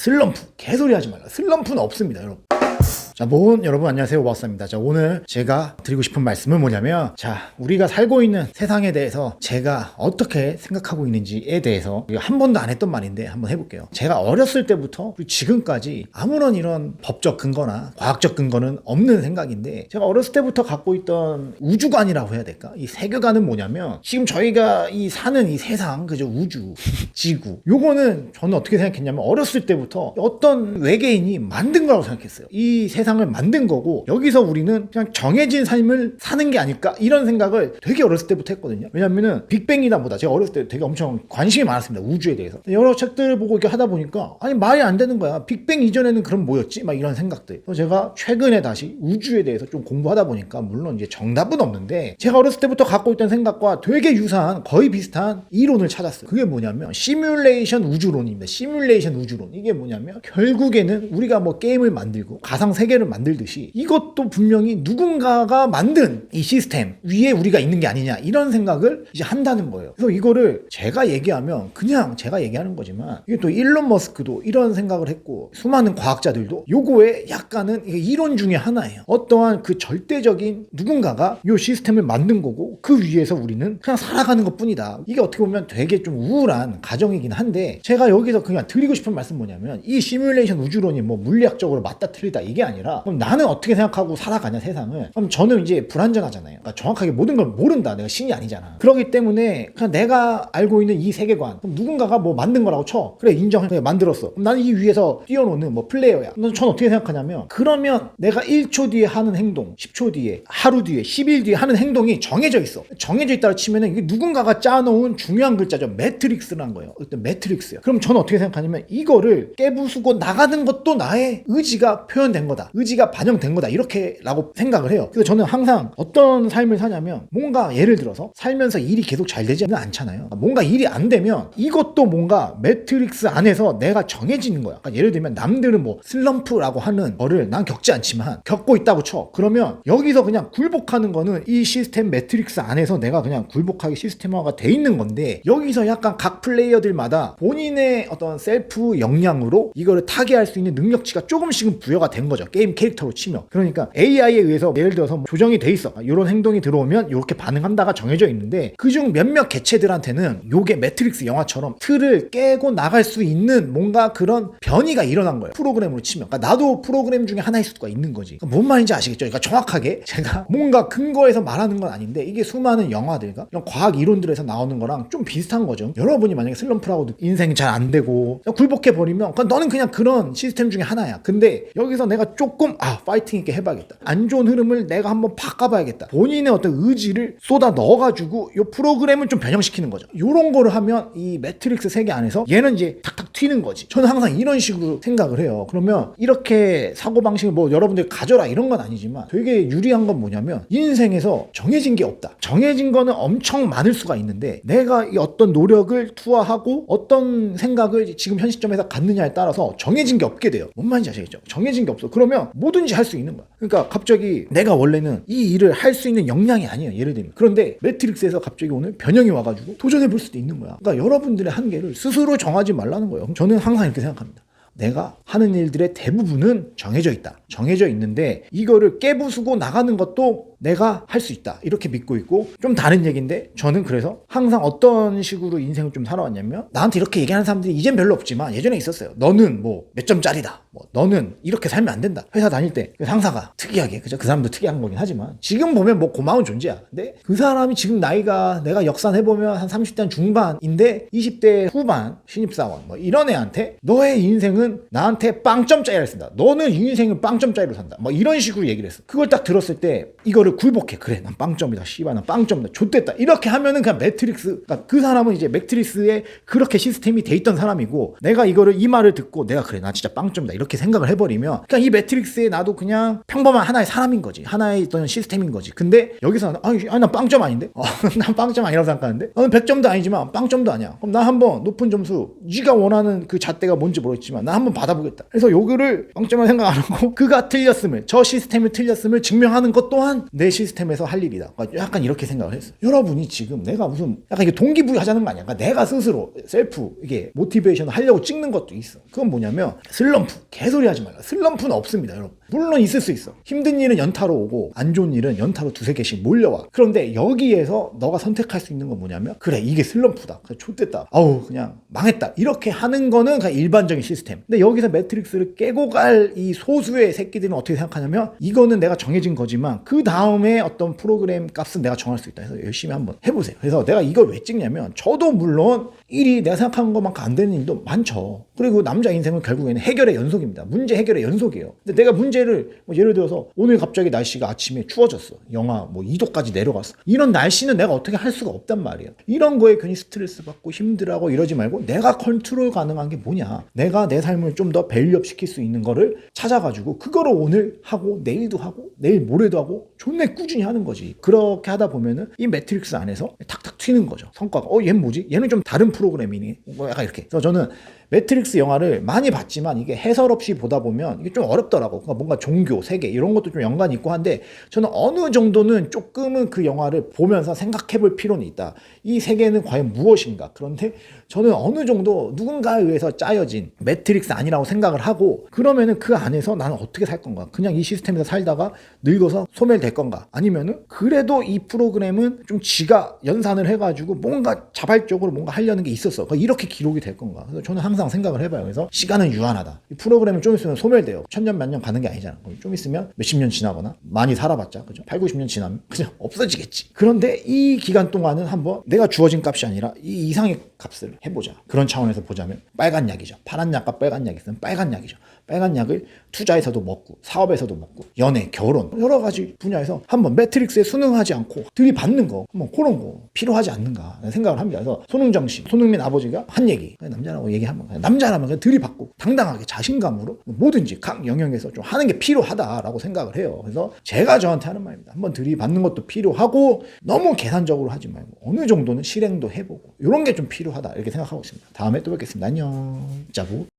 슬럼프 개소리 하지 말라. 슬럼프는 없습니다, 여러분. 자, 모은 여러분 안녕하세요. 오박사입니다. 자, 오늘 제가 드리고 싶은 말씀은 뭐냐면 자, 우리가 살고 있는 세상에 대해서 제가 어떻게 생각하고 있는지에 대해서 한 번도 안 했던 말인데 한번 해 볼게요. 제가 어렸을 때부터 지금까지 아무런 이런 법적 근거나 과학적 근거는 없는 생각인데 제가 어렸을 때부터 갖고 있던 우주관이라고 해야 될까? 이 세계관은 뭐냐면 지금 저희가 이 사는 이 세상 그죠 우주 지구 요거는 저는 어떻게 생각했냐면 어렸을 때부터 어떤 외계인이 만든 거라고 생각했어요. 이 세상 을 만든 거고 여기서 우리는 그냥 정해진 삶을 사는 게 아닐까 이런 생각을 되게 어렸을 때부터 했거든요. 왜냐면은 빅뱅이다 보다 제가 어렸을 때 되게 엄청 관심이 많았습니다. 우주에 대해서. 여러 책들을 보고 이렇게 하다 보니까 아니 말이 안 되는 거야. 빅뱅 이전에는 그럼 뭐였지? 막 이런 생각들. 그래서 제가 최근에 다시 우주에 대해서 좀 공부하다 보니까 물론 이제 정답은 없는데 제가 어렸을 때부터 갖고 있던 생각과 되게 유사한 거의 비슷한 이론을 찾았어요. 그게 뭐냐면 시뮬레이션 우주론입니다. 시뮬레이션 우주론. 이게 뭐냐면 결국에는 우리가 뭐 게임을 만들고 가상 세계를 만들듯이 이것도 분명히 누군가가 만든 이 시스템 위에 우리가 있는 게 아니냐 이런 생각을 이제 한다는 거예요. 그래서 이거를 제가 얘기하면 그냥 제가 얘기하는 거지만 이게 또 일론 머스크도 이런 생각을 했고 수많은 과학자들도 요거에 약간은 이론 중에 하나예요. 어떠한 그 절대적인 누군가가 요 시스템을 만든 거고 그 위에서 우리는 그냥 살아가는 것 뿐이다. 이게 어떻게 보면 되게 좀 우울한 가정이긴 한데 제가 여기서 그냥 드리고 싶은 말씀 뭐냐면 이 시뮬레이션 우주론이 뭐 물리학적으로 맞다 틀리다 이게 아니라 그럼 나는 어떻게 생각하고 살아가냐 세상을 그럼 저는 이제 불안정하잖아요. 그러니까 정확하게 모든 걸 모른다. 내가 신이 아니잖아. 그렇기 때문에 그냥 내가 알고 있는 이 세계관 누군가가 뭐 만든 거라고 쳐. 그래 인정해. 그래, 만들었어. 나는 이 위에서 뛰어노는 뭐 플레이어야. 넌전 어떻게 생각하냐면 그러면 내가 1초 뒤에 하는 행동, 10초 뒤에, 하루 뒤에, 10일 뒤에 하는 행동이 정해져 있어. 정해져 있다고 치면은 이게 누군가가 짜놓은 중요한 글자죠. 매트릭스라는 거예요. 어떤 매트릭스예요. 그럼 저는 어떻게 생각하냐면 이거를 깨부수고 나가는 것도 나의 의지가 표현된 거다. 의지가 반영된 거다. 이렇게라고 생각을 해요. 그래서 저는 항상 어떤 삶을 사냐면 뭔가 예를 들어서 살면서 일이 계속 잘 되지는 않잖아요. 뭔가 일이 안 되면 이것도 뭔가 매트릭스 안에서 내가 정해지는 거야. 그러니까 예를 들면 남들은 뭐 슬럼프라고 하는 거를 난 겪지 않지만 겪고 있다고 쳐. 그러면 여기서 그냥 굴복하는 거는 이 시스템 매트릭스 안에서 내가 그냥 굴복하게 시스템화가 돼 있는 건데 여기서 약간 각 플레이어들마다 본인의 어떤 셀프 역량으로 이거를 타개할 수 있는 능력치가 조금씩은 부여가 된 거죠. 게임 캐릭터로 치면. 그러니까 AI에 의해서 예를 들어서 뭐 조정이 돼 있어. 이런 행동이 들어오면 이렇게 반응한다가 정해져 있는데 그중 몇몇 개체들한테는 요게 매트릭스 영화처럼 틀을 깨고 나갈 수 있는 뭔가 그런 변이가 일어난 거예요. 프로그램으로 치면. 그러니까 나도 프로그램 중에 하나일 수가 있는 거지. 그러니까 뭔 말인지 아시겠죠? 그러니까 정확하게 제가 뭔가 근거에서 말하는 건 아닌데 이게 수많은 영화들과 이런 과학 이론들에서 나오는 거랑 좀 비슷한 거죠. 여러분이 만약에 슬럼프라고 인생이 잘안 되고 굴복해 버리면 그러니까 너는 그냥 그런 시스템 중에 하나야. 근데 여기서 내가 조금 아 파이팅 있게 해봐야겠다. 안 좋은 흐름을 내가 한번 바꿔봐야겠다. 본인의 어떤 의지를 쏟아 넣어가지고 이 프로그램을 좀 변형시키는 거죠. 이런 거를 하면 이 매트릭스 세계 안에서 얘는 이제 탁탁 튀는 거지. 저는 항상 이런 식으로 생각을 해요. 그러면 이렇게 사고 방식을 뭐 여러분들 가져라 이런 건 아니지만 되게 유리한 건 뭐냐면 인생에서 정해진 게 없다. 정해진 거는 엄청 많을 수가 있는데 내가 이 어떤 노력을 투하하고 어떤 생각을 지금 현 시점에서 갖느냐에 따라서 정해진 게 없게 돼요. 뭔 말인지 아시겠죠? 정해진 게 없어. 그러면 뭐든지 할 수 있는 거야. 그러니까 갑자기 내가 원래는 이 일을 할 수 있는 역량이 아니에요. 예를 들면. 그런데 매트릭스에서 갑자기 오늘 변형이 와가지고 도전해 볼 수도 있는 거야. 그러니까 여러분들의 한계를 스스로 정하지 말라는 거예요. 저는 항상 이렇게 생각합니다. 내가 하는 일들의 대부분은 정해져 있다. 정해져 있는데 이거를 깨부수고 나가는 것도 내가 할 수 있다. 이렇게 믿고 있고 좀 다른 얘기인데 저는 그래서 항상 어떤 식으로 인생을 좀 살아왔냐면 나한테 이렇게 얘기하는 사람들이 이젠 별로 없지만 예전에 있었어요. 너는 뭐 몇 점짜리다. 뭐 너는 이렇게 살면 안 된다. 회사 다닐 때 상사가 특이하게 그죠? 그 사람도 특이한 거긴 하지만 지금 보면 뭐 고마운 존재야. 근데 그 사람이 지금 나이가 내가 역산해 보면 한 30대 중반인데 20대 후반 신입사원 뭐 이런 애한테 너의 인생은 나한테 빵점짜리를 쓴다. 너는 인생은 빵점짜리로 산다. 뭐 이런 식으로 얘기를 했어. 그걸 딱 들었을 때 이거를 굴복해. 그래, 난 빵점이다. 씨발, 난 빵점이다. 좆됐다. 이렇게 하면은 그냥 매트릭스. 그러니까 그 사람은 이제 매트릭스에 그렇게 시스템이 돼 있던 사람이고 내가 이거를 이 말을 듣고 내가 그래, 나 진짜 빵점이다. 이렇게 생각을 해버리면 그냥 이 매트릭스에 나도 그냥 평범한 하나의 사람인 거지 하나의 어떤 시스템인 거지 근데 여기서 아니, 아니 난 빵점 아닌데 어, 난 빵점 아니라고 생각하는데 나는 100점도 아니지만 빵점도 아니야 그럼 나 한번 높은 점수 네가 원하는 그 잣대가 뭔지 모르겠지만 나 한번 받아보겠다 그래서 요거를 빵점을 생각 안 하고 그가 틀렸음을 저 시스템이 틀렸음을 증명하는 것 또한 내 시스템에서 할 일이다. 그러니까 약간 이렇게 생각을 했어요. 여러분이 지금 내가 무슨 약간 이게 동기부여 하자는 거 아니야. 그러니까 내가 스스로 셀프 이게 모티베이션을 하려고 찍는 것도 있어. 그건 뭐냐면 슬럼프. 개소리 하지 말라. 슬럼프는 없습니다 여러분 물론 있을 수 있어. 힘든 일은 연타로 오고 안 좋은 일은 연타로 두세 개씩 몰려와. 그런데 여기에서 너가 선택할 수 있는 건 뭐냐면 그래 이게 슬럼프다. 그래 좆됐다. 아우 그냥 망했다. 이렇게 하는 거는 그냥 일반적인 시스템. 근데 여기서 매트릭스를 깨고 갈 이 소수의 새끼들은 어떻게 생각하냐면 이거는 내가 정해진 거지만 그 다음에 어떤 프로그램 값은 내가 정할 수 있다. 해서 열심히 한번 해보세요. 그래서 내가 이걸 왜 찍냐면 저도 물론 일이 내가 생각한 것만큼 안 되는 일도 많죠 그리고 남자 인생은 결국에는 해결의 연속입니다. 문제 해결의 연속이에요. 근데 내가 문제를 뭐 예를 들어서 오늘 갑자기 날씨가 아침에 추워졌어. 영하 뭐 2도까지 내려갔어. 이런 날씨는 내가 어떻게 할 수가 없단 말이에요. 이런 거에 괜히 스트레스 받고 힘들어하고 이러지 말고 내가 컨트롤 가능한 게 뭐냐. 내가 내 삶을 좀 더 밸류업 시킬 수 있는 거를 찾아가지고 그거를 오늘 하고 내일도 하고 내일 모레도 하고 존나 꾸준히 하는 거지. 그렇게 하다 보면은 이 매트릭스 안에서 탁탁 튀는 거죠 성과가 어 얘는 뭐지 얘는 좀 다른 프로그램이니 뭐 약간 이렇게 그래서 저는 매트릭스 영화를 많이 봤지만 이게 해설 없이 보다 보면 이게 좀 어렵더라고. 그러니까 뭔가 종교, 세계 이런 것도 좀 연관이 있고 한데 저는 어느 정도는 조금은 그 영화를 보면서 생각해 볼 필요는 있다. 이 세계는 과연 무엇인가? 그런데 저는 어느 정도 누군가에 의해서 짜여진 매트릭스 아니라고 생각을 하고 그러면은 그 안에서 나는 어떻게 살 건가? 그냥 이 시스템에서 살다가 늙어서 소멸될 건가? 아니면은 그래도 이 프로그램은 좀 지가 연산을 해가지고 뭔가 자발적으로 뭔가 하려는 게 있었어. 그러니까 이렇게 기록이 될 건가? 그래서 저는 항상 생각을 해봐요. 그래서 시간은 유한하다. 이 프로그램은 좀 있으면 소멸돼요. 천년 만년 가는 게 아니잖아. 좀 있으면 몇십 년 지나거나 많이 살아봤자 그죠? 8, 90년 지나면 그냥 없어지겠지. 그런데 이 기간 동안은 한번 내가 주어진 값이 아니라 이 이상의 값을 해보자. 그런 차원에서 보자면 빨간 약이죠. 파란 약과 빨간 약이 있으면 빨간 약이죠. 빨간 약을 투자에서도 먹고 사업에서도 먹고 연애, 결혼 여러 가지 분야에서 한번 매트릭스에 순응하지 않고 들이받는 거 한번 그런 거 필요하지 않는가 생각을 합니다. 그래서 손흥정 씨, 손흥민 아버지가 한 얘기 남자라고 얘기하면 그냥 남자라면 그냥 들이받고 당당하게 자신감으로 뭐든지 각 영역에서 좀 하는 게 필요하다라고 생각을 해요. 그래서 제가 저한테 하는 말입니다. 한번 들이받는 것도 필요하고 너무 계산적으로 하지 말고 어느 정도는 실행도 해보고 이런 게 좀 필요하다 이렇게 생각하고 있습니다. 다음에 또 뵙겠습니다. 안녕. 짜부.